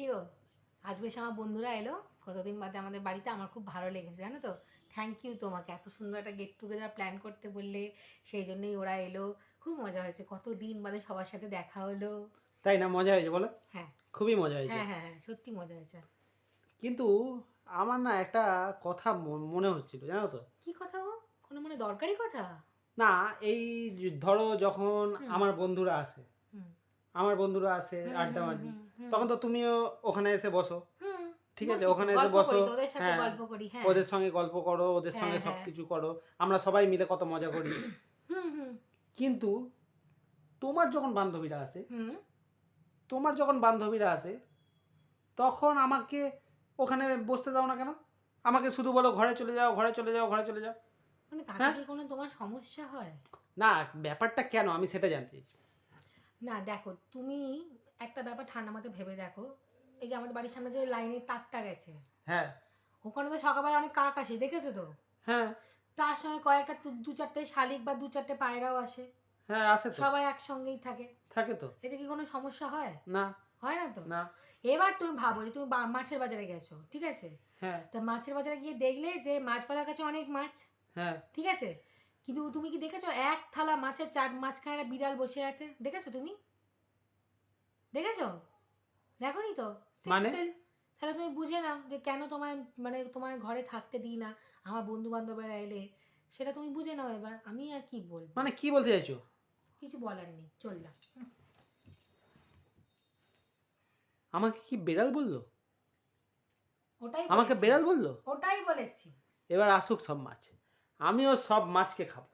কি গো? আজ বেশ আমার বন্ধুরা এলো। কতদিন বাদে আমাদের বাড়িতে। আমার খুব ভালো লেগেছে জানো তো? থ্যাংক ইউ তোমাকে। এত সুন্দর একটা গেট টুগেদার প্ল্যান করতে বললে সেই জন্যই ওরা এলো। খুব মজা হয়েছে। কতদিন বাদে সবার সাথে দেখা হলো। তাই না? মজা হয়েছে বলো। হ্যাঁ। খুবই মজা হয়েছে। হ্যাঁ হ্যাঁ হ্যাঁ। সত্যি মজা হয়েছে। কিন্তু আমার না একটা কথা মনে হচ্ছিল জানো তো? কি কথা গো? কোনো মানে দরকারি কথা? না এই ধরো যখন আমার বন্ধুরা আসে। আমার বন্ধুরা আসে হুম, আড্ডা মারি। তখন তো তুমিও ওখানে এসে বসো। ঠিক আছে, ওখানে এসে বসো। ওদের হ্যাঁ। হ্যাঁ। ওদের সঙ্গে গল্প করো ওদের হ্যাঁ, সঙ্গে হ্যাঁ। সব কিছু করো। আমরা সবাই মিলে কত মজা করি। কিন্তু তোমার যখন বান্ধবীরা আসে তোমার যখন বান্ধবীরা আসে তখন আমাকে ওখানে বসতে দাও না কেন? আমাকে শুধু বলো ঘরে চলে যাও ঘরে চলে যাও ঘরে চলে যাও। মানে তাতে? কি কোনো তোমার সমস্যা হয়? না ব্যাপারটা কেন? আমি সেটা জানতে চাইছি। না দেখো তুমি একটা ব্যাপার ঠান্ডা মাথায় ভেবে দেখো। এই যে আমাদের বাড়ির সামনে যে লাইনের তারটা গেছে। হ্যাঁ। ওখানে তো সকালবেলা অনেক কাক আসে দেখেছ তো? হ্যাঁ। তার সঙ্গে কয়েকটা দু- চারটে শালিক বা দু চারটে পায়রাও আসে। হ্যাঁ আসে তো। সবাই একসঙ্গেই থাকে। থাকে তো। এতে কি কোনো সমস্যা হয়? না। হয় না তো? না। এবার তুমি ভাবো যে তুমি মাছের বাজারে গেছো ঠিক আছে? হ্যাঁ। তা মাছের বাজারে গিয়ে দেখলে যে মাছওয়ালার কাছে অনেক মাছ। হ্যাঁ। ঠিক আছে? কিন্তু তুমি কি দেখেছ? এক থালা মাছের চার মাঝখানে একটা বিড়াল বসে আছে। দেখেছ তুমি? দেখেছ? দেখোনি তো? মানে? Simple. তাহলে তুমি বুঝে নাও যে কেন তোমায় মানে তোমার ঘরে থাকতে দিই না আমার বন্ধু বান্ধবরা এলে। সেটা তুমি বুঝে নাও এবার। আমি আর কি বলব? মানে কি বলতে চাইছো? কিছু বলার নেই। চললাম আমাকে কি বেড়াল বলল? ওটাই আমাকে। বেড়াল বলল? ওটাই বলেছি। এবার আসুক সব মাছ। আমিও সব মাছকে খাব।